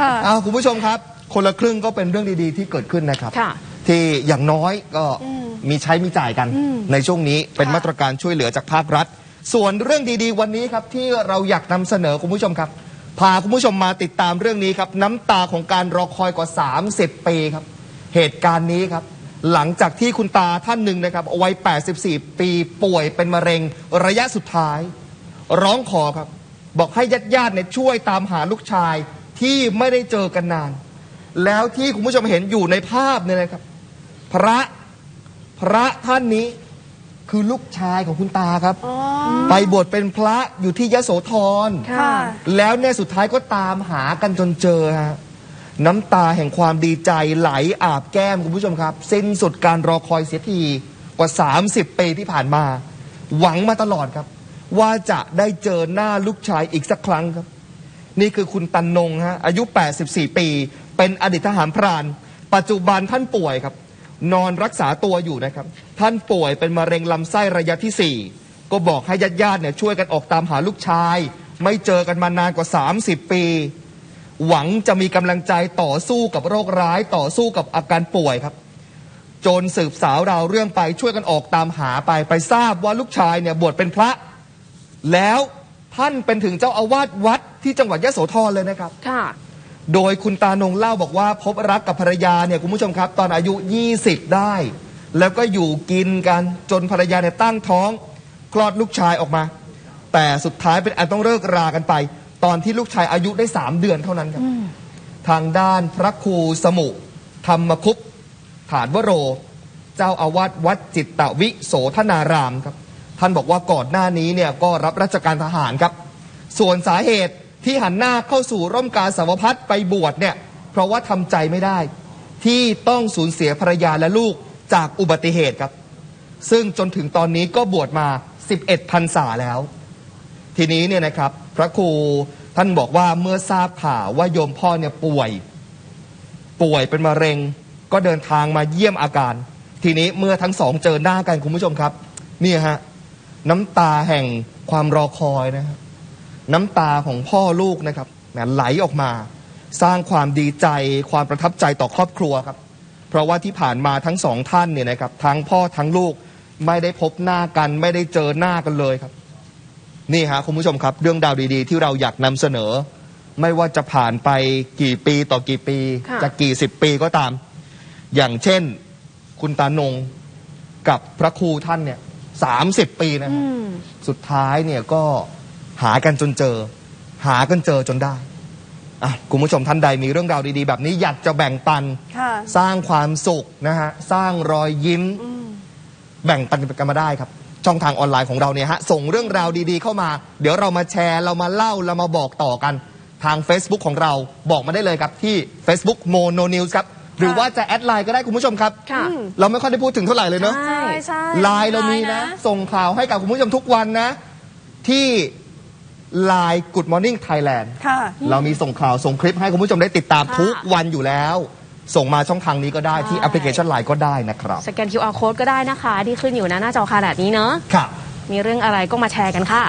ค่ะเอาคุณผู้ชมครับ คนละครึ่งก็เป็นเรื่องดีๆ ที่เกิดขึ้นนะครับค่ะที่อย่างน้อยก็อืมมีใช้มีจ่ายกันอืมในช่วงนี้เป็นค่ะมาตรการช่วยเหลือจากภาครัฐ ส่วนเรื่องดีๆ วันนี้ครับที่เราอยากนำเสนอคุณผู้ชมครับ พาคุณผู้ชมมาติดตามเรื่องนี้ครับ น้ำตาของการรอคอยกว่า 30 ปีครับ เหตุการณ์นี้ครับ หลังจากที่คุณตาท่านหนึ่งนะครับวัย 84 ปีป่วยเป็นมะเร็งระยะสุดท้าย ร้องขอครับ บอกให้ญาติญาติๆเนี่ยช่วยตามหาลูกชาย ที่ไม่ได้เจอกันนาน แล้วที่คุณผู้ชมเห็นอยู่ในภาพเนี่ยนะครับ พระพระท่านนี้คือลูกชายของคุณตาครับอ๋อไปบวชเป็นพระอยู่ที่ยโสธรค่ะแล้วเนี่ยสุดท้ายก็ตามหากันจนเจอฮะน้ำตาแห่งความดีใจไหลอาบแก้มคุณผู้ชมครับ สิ้นสุดการรอคอยเสียทีกว่า 30 ปีที่ผ่านมา หวังมาตลอดครับ ว่าจะได้เจอหน้าลูกชายอีกสักครั้งครับ นี่คือคุณตันนงฮะอายุ 84 ปี เป็นอดีตทหารพราน ปัจจุบันท่านป่วยครับ นอนรักษาตัวอยู่นะครับ ท่านป่วยเป็นมะเร็งลำไส้ระยะที่ 4 ก็บอกให้ญาติๆเนี่ยช่วยกันออกตามหาลูกชาย ไม่เจอกันมานานกว่า 30 ปี หวังจะมีกำลังใจต่อสู้กับโรคร้ายต่อสู้กับอาการป่วยครับจนสืบสาวราวเรื่องไปช่วยกันออกตามหาไปไปทราบว่าลูกชายเนี่ยบวชเป็นพระ แล้ว ท่านเป็นถึงเจ้าอาวาสวัดที่จังหวัดยะโสธรเลยนะครับ ค่ะ โดยคุณตานงเล่าบอกว่าพบรักกับภรรยาเนี่ยคุณผู้ชมครับ ตอนอายุ 20 ได้ แล้วก็อยู่กินกันจนภรรยาเนี่ยตั้งท้อง คลอดลูกชายออกมา แต่สุดท้ายเป็นอันต้องเลิกรากันไป ตอนที่ลูกชายอายุได้ 3 เดือนเท่านั้นครับ ทางด้านพระครูสมุ ธรรมคุปฐานวโร เจ้าอาวาสวัดจิตตวิโสธนารามครับ ท่านบอกว่าก่อนหน้านี้เนี่ยก็รับราชการทหารครับ ส่วนสาเหตุที่หันหน้าเข้าสู่ร่มกาสาวพัดไปบวชเนี่ยเพราะว่าทำใจไม่ได้ ที่ต้องสูญเสียภรรยาและลูกจากอุบัติเหตุครับ ซึ่งจนถึงตอนนี้ก็บวชมา 11พรรษาแล้ว ทีนี้เนี่ยนะครับ พระครูท่านบอกว่าเมื่อทราบข่าวว่าโยมพ่อเนี่ยป่วย ป่วยเป็นมะเร็ง ก็เดินทางมาเยี่ยมอาการ ทีนี้เมื่อทั้งสองเจอหน้ากันคุณผู้ชมครับนี่ฮะ น้ำตาแห่งความรอคอยนะครับน้ำตาของพ่อลูกนะครับแหมไหลออกมา สร้างความดีใจความประทับใจต่อครอบครัวครับ เพราะว่าที่ผ่านมาทั้งสองท่านเนี่ยนะครับทั้งพ่อทั้งลูกไม่ได้พบหน้ากัน ไม่ได้เจอหน้ากันเลยครับ นี่ฮะคุณผู้ชมครับ เรื่องดาวดีๆ ที่เราอยากนำเสนอ ไม่ว่าจะผ่านไปกี่ปีต่อกี่ปีค่ะจะกี่สิบปีก็ตาม อย่างเช่น คุณตานงกับพระครูท่านเนี่ย สามสิบปีนะอืฮะมสุดท้ายเนี่ยก็หากันจนเจอ หากันเจอจนได้อะคุณผู้ชมท่านใดมีเรื่องราวดีๆ แบบนี้อยากจะแบ่งปัน ค่ะสร้างความสุขนะฮะสร้างรอยยิ้ม อืม แบ่งปันกันมาได้ครับ ช่องทางออนไลน์ของเราเนี่ยฮะ ส่งเรื่องราวดีๆเข้ามา เดี๋ยวเรามาแชร์เรามาเล่าเรามาบอกต่อกัน ทาง Facebook ของเราบอกมาได้เลยครับที่ Facebook Mono News ครับ หรือว่าจะแอดไลน์ก็ได้คุณผู้ชมครับ ค่ะ เราไม่ค่อยได้พูดถึงเท่าไหร่เลยเนาะ ใช่ใช่ไลน์เรามีนะ ส่งข่าวให้กับคุณผู้ชมทุกวันนะ ที่ไลน์ Good Morning Thailand ค่ะ เรามีส่งข่าวส่งคลิปให้คุณผู้ชมได้ติดตามค่ะทุกวันอยู่แล้ว ส่งมาช่องทางนี้ก็ได้ที่ใช่แอปพลิเคชันไลน์ก็ได้นะครับสแกน QR code ก็ได้นะคะ ที่ขึ้นอยู่นะหน้าจอขนาดนี้เนอะครับมีเรื่องอะไรก็มาแชร์กันค่ะ